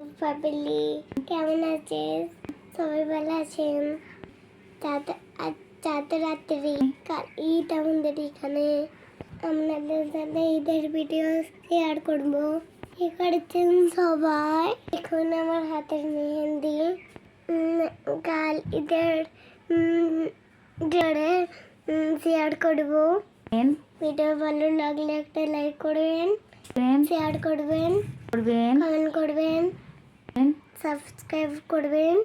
Family কেমন আছিস সবাই ভালো আছেন? আজ রাত্রি। কাল ঈদ আমাদের এখানে। আপনাদের সাথে ঈদের ভিডিও শেয়ার করব। কি করছেন সবাই? এখন আমার হাতের মেহেন্দি। কাল ঈদের জোরে শেয়ার করব। ভিডিও ভালো লাগলে একটা লাইক করবেন শেয়ার করবেন। করবেন। কমেন্ট করবেন। সাবস্ক্রাইব করবেন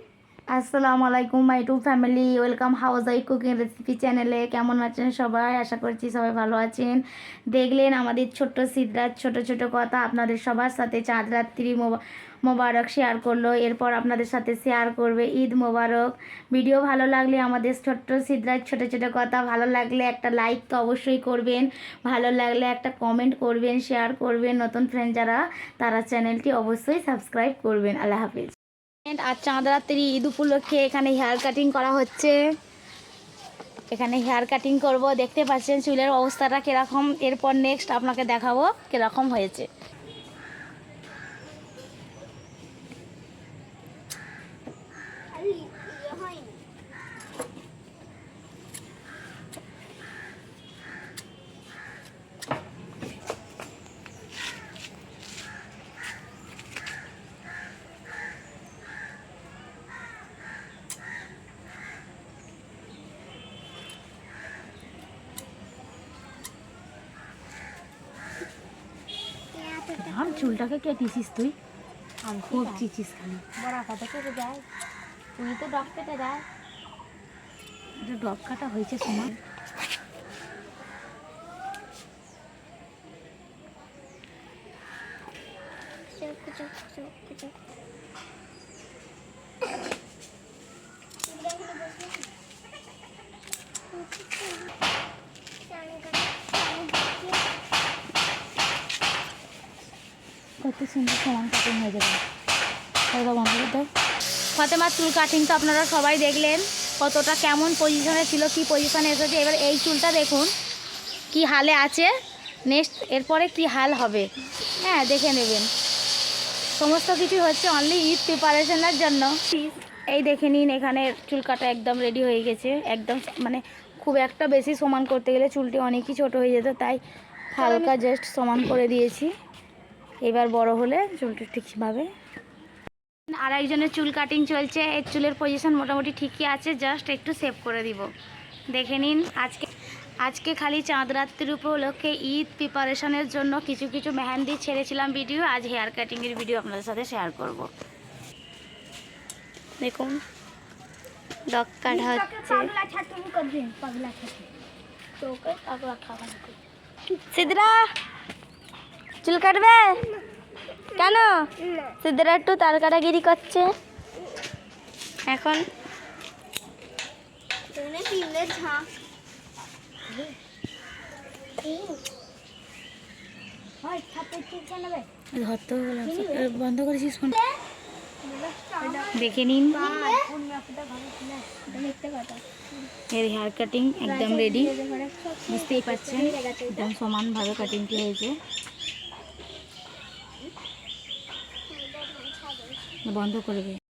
আসসালামু আলাইকুম my to family welcome house I cooking recipe চ্যানেলে কেমন আছেন সবাই? আশা করছি সবাই ভালো আছেন। দেখলেন আমাদের ছোট্ট সিদ্ধার ছোট ছোট কথা আপনাদের সবার সাথে চাঁদ রাত্রি মোবা- মোবারক শেয়ার করল। এরপর আপনাদের সাথে শেয়ার করবে ঈদ মোবারক। ভিডিও ভালো লাগলে আমাদের ছোট্ট সিদ্ধার ছোট ছোট কথা ভালো লাগলে একটা লাইক তো অবশ্যই করবেন। ভালো লাগলে একটা কমেন্ট করবেন শেয়ার করবেন। নতুন ফ্রেন্ড যারা, তারা চ্যানেলটি অবশ্যই সাবস্ক্রাইব করবেন। আল্লাহ হাফিজ। আর চাঁদ রাত্রি ঈদ উপলক্ষে এখানে হেয়ার কাটিং করা হচ্ছে। এখানে হেয়ার কাটিং করব। দেখতে পাচ্ছেন, চুলের অবস্থাটা কীরকম? এরপর নেক্সট আপনাকে দেখাবো কীরকম হয়েছে। আর চুলটাকে কেটেছিস তুই? খুব চিচিস খালি। বড় কাটা কেটে যায়। তুই তো ডব কেটে যায়। যে ডব কাটা হয়েছে তোমার চুপ চুপ কত সুন্দর সমান কাটিং হয়ে যাবে। ওটা বন্ধ করে ফতেমার চুল কাটিং তো আপনারা সবাই দেখলেন কতটা কেমন পজিশনে ছিল কি পজিশনে এসেছে। এবার এই চুলটা দেখুন কি হালে আছে। নেক্সট এরপরে কি হাল হবে। হ্যাঁ দেখে নেবেন। সমস্ত কিছু হচ্ছে অনলি ঈদ প্রিপারেশনের জন্য। এই দেখে নিন এখানে চুল কাটা একদম রেডি হয়ে গেছে। একদম মানে খুব একটা বেশি সমান করতে গেলে চুলটি অনেকই ছোট হয়ে যেত তাই হালকা জাস্ট সমান করে দিয়েছি। এবার বড় হলে চুলটি ঠিকভাবে আর একজনের চুল কাটিং চলছে এর চুলের পজিশন মোটামুটি ঠিকই আছে জাস্ট একটু সেভ করে দিব। দেখে নিন আজকে আজকে খালি চাঁদ রাত্রির উপলক্ষে ঈদ প্রিপারেশনের জন্য কিছু কিছু মেহেন্দি ছেড়েছিলাম ভিডিও আজ হেয়ার কাটিংয়ের ভিডিও আপনাদের সাথে শেয়ার করব। দেখুন কাটা হচ্ছে। চুল কাটবে? কেন? সিদ্রা একটু তার কাটাগিরি করছে। এখন? বন্ধ করেছিস দেখে নিন। এর হেয়ার কাটিং একদম রেডি বুঝতেই পারছেন একদম সমানভাবে কাটিংটি হয়েছে। বন্ধ করবে